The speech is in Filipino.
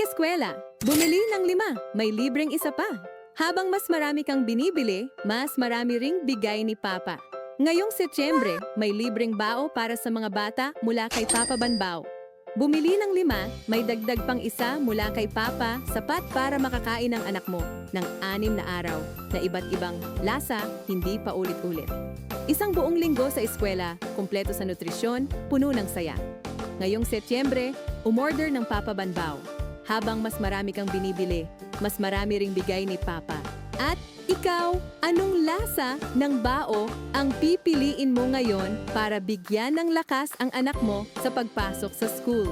eskwela. Bumili ng lima, may libreng isa pa. Habang mas marami kang binibili, mas marami ring bigay ni Papa. Ngayong Setyembre, may libreng bao para sa mga bata mula kay Papa Banbao. Bumili ng lima, may dagdag pang isa mula kay Papa, sapat para makakain ang anak mo ng anim na araw na iba't ibang lasa, hindi pa ulit-ulit. Isang buong linggo sa eskwela, kumpleto sa nutrisyon, puno ng saya. Ngayong Setyembre, umorder ng Papa Banbao. Habang mas marami kang binibili, mas marami ring bigay ni Papa. At ikaw, anong lasa ng bao ang pipiliin mo ngayon para bigyan ng lakas ang anak mo sa pagpasok sa school?